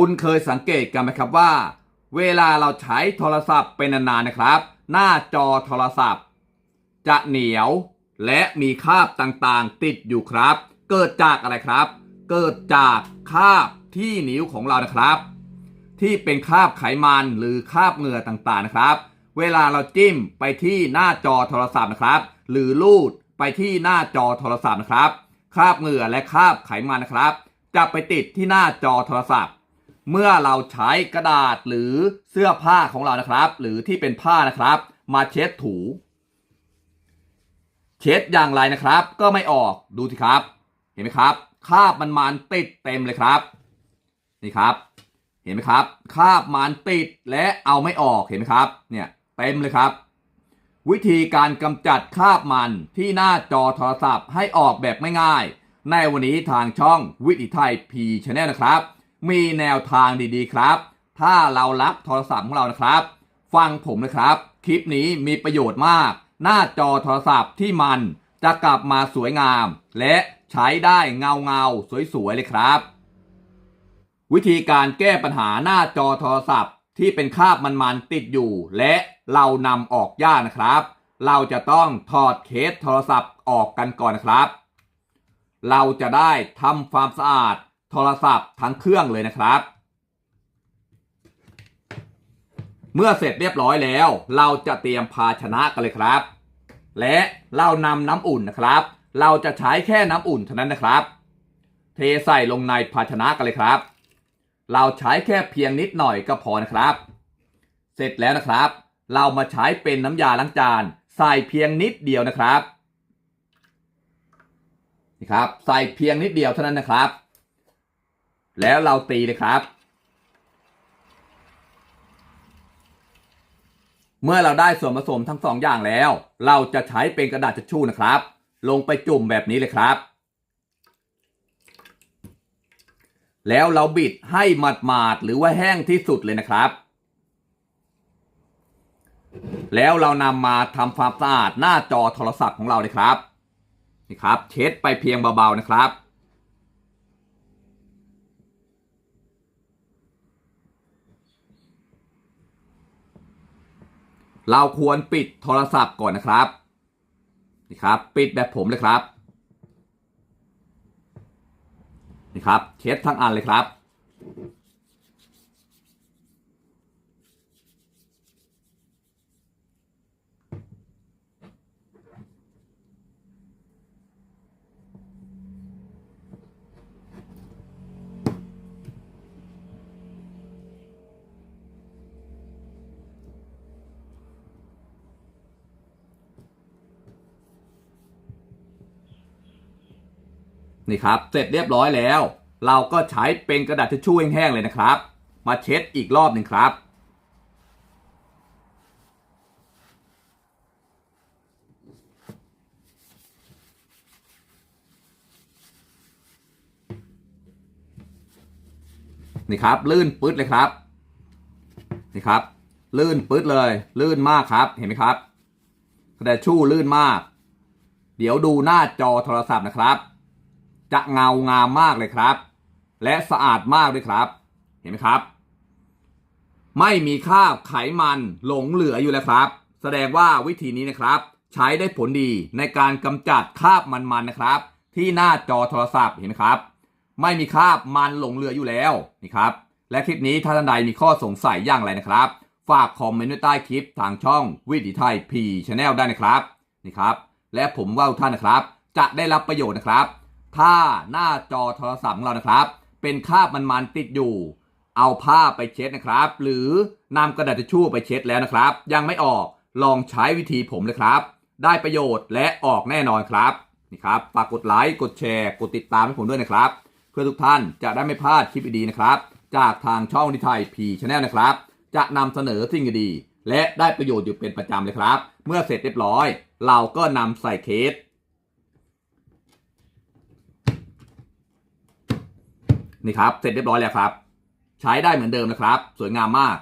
คุณเคยสังเกตกันไหมครับว่า เวลาเราใช้โทรศัพท์เป็นนานๆนะครับ หน้าจอโทรศัพท์ จะเหนียวและมีคราบต่างๆ ติดอยู่ครับ เกิดจากอะไรครับ เกิดจากคราบที่นิ้วของเรานะครับ ที่เป็นคราบไขมันหรือคราบเหงื่อต่างๆนะครับ เวลาเราจิ้มไปที่หน้าจอโทรศัพท์นะครับ หรือลูดไปที่หน้าจอโทรศัพท์นะครับคราบเหงื่อและคราบไขมันนะครับ จะไปติดที่หน้าจอโทรศัพท์ เมื่อเราใช้กระดาษหรือเสื้อผ้าของเรานะครับ หรือที่เป็นผ้านะครับ มาเช็ดถู เช็ดอย่างไรนะครับ ก็ไม่ออกดูสิครับ เห็นไหมครับคราบมันมันติดเต็มเลยครับ นี่ครับ เห็นไหมครับคราบมันติดและเอาไม่ออกเห็นไหมครับ เนี่ยเต็มเลยครับ วิธีการกำจัดคราบมันที่หน้าจอโทรศัพท์ให้ออกแบบไม่ง่ายในวันนี้ทางช่องวิถีไทยพีชแนลนะครับ มีแนวทางดีๆครับ ถ้าเรารับโทรศัพท์ของเรานะครับ ฟังผมนะครับ คลิปนี้มีประโยชน์มาก หน้าจอโทรศัพท์ที่มันจะกลับมาสวยงาม และใช้ได้เงาเงาสวยๆเลยครับ วิธีการแก้ปัญหาหน้าจอโทรศัพท์ ที่เป็นคราบมันๆติดอยู่ และเรานำออกยากนะครับ เราจะต้องถอดเคสโทรศัพท์ออกกันก่อนนะครับ เราจะได้ทำความสะอาด โทรศัพท์ทั้งเครื่องเลยนะครับ เมื่อเสร็จเรียบร้อยแล้ว เราจะเตรียมภาชนะกันเลยครับ และเรานำน้ำอุ่นนะครับ เราจะใช้แค่น้ำอุ่นเท่านั้นนะครับ เทใส่ลงในภาชนะกันเลยครับ เราใช้แค่เพียงนิดหน่อยก็พอนะครับ เสร็จแล้วนะครับ เรามาใช้เป็นน้ำยาล้างจานใส่เพียงนิดเดียวนะครับนี่ครับ ใส่เพียงนิดเดียวเท่านั้นนะครับ แล้วเราตีเลยครับ เมื่อเราได้ส่วนผสมทั้งสองอย่างแล้ว เราจะใช้เป็นกระดาษทิชชู่นะครับ ลงไปจุ่มแบบนี้เลยครับ แล้วเราบิดให้หมาดๆหรือว่าแห้งที่สุดเลยนะครับ แล้วเรานำมาทำความสะอาดหน้าจอโทรศัพท์ของเราเลยครับนี่ครับ เช็ดไปเพียงเบาๆนะครับ เราควรปิดโทรศัพท์ก่อนนะครับนี่ครับ ปิดแบบผมเลยครับนี่ครับเช็ดทั้งอันเลยครับ นี่ครับ เสร็จเรียบร้อยแล้ว เราก็ใช้เป็นกระดาษทิชชู่แห้งๆเลยนะครับ มาเช็ดอีกรอบหนึ่งครับ นี่ครับ ลื่นปึ๊ดเลยครับ นี่ครับ ลื่นปึ๊ดเลย ลื่นมากครับ เห็นไหมครับกระดาษชชู่ลื่นมาก เดี๋ยวดูหน้าจอโทรศัพท์นะครับ จะเงางามมากเลยครับ และสะอาดมากด้วยครับ เห็นไหมครับ ไม่มีคราบไขมันหลงเหลืออยู่แล้วครับ แสดงว่าวิธีนี้นะครับ ใช้ได้ผลดีในการกำจัดคราบมันๆนะครับ ที่หน้าจอโทรศัพท์เห็นไหมครับ ไม่มีคราบมันหลงเหลืออยู่แล้วนี่ครับ และคลิปนี้ถ้าท่านใดมีข้อสงสัยอย่างไรนะครับ ฝากคอมเมนต์ไว้ใต้คลิปทางช่องวิถีไทยพีชแนลได้นะครับนี่ครับและผมว่าท่านนะครับ จะได้รับประโยชน์นะครับ ถ้าหน้าจอโทรศัพท์ของเรานะครับ เป็นคราบมันๆติดอยู่ เอาผ้าไปเช็ดนะครับ หรือนำกระดาษทิชชู่ไปเช็ดแล้วนะครับ ยังไม่ออกลองใช้วิธีผมเลยครับ ได้ประโยชน์และออกแน่นอนครับนี่ครับฝากกดไลค์กดแชร์กดติดตามให้ผมด้วยนะครับ เพื่อทุกท่านจะได้ไม่พลาดคลิปดีๆนะครับ จากทางช่องนิทายพีชแนลนะครับ จะนำเสนอสิ่งดีๆและได้ประโยชน์อยู่เป็นประจำเลยครับ เมื่อเสร็จเรียบร้อย เราก็นำใส่เคส นี่ครับ เสร็จเรียบร้อยแล้วครับ ใช้ได้เหมือนเดิมนะครับ สวยงามมาก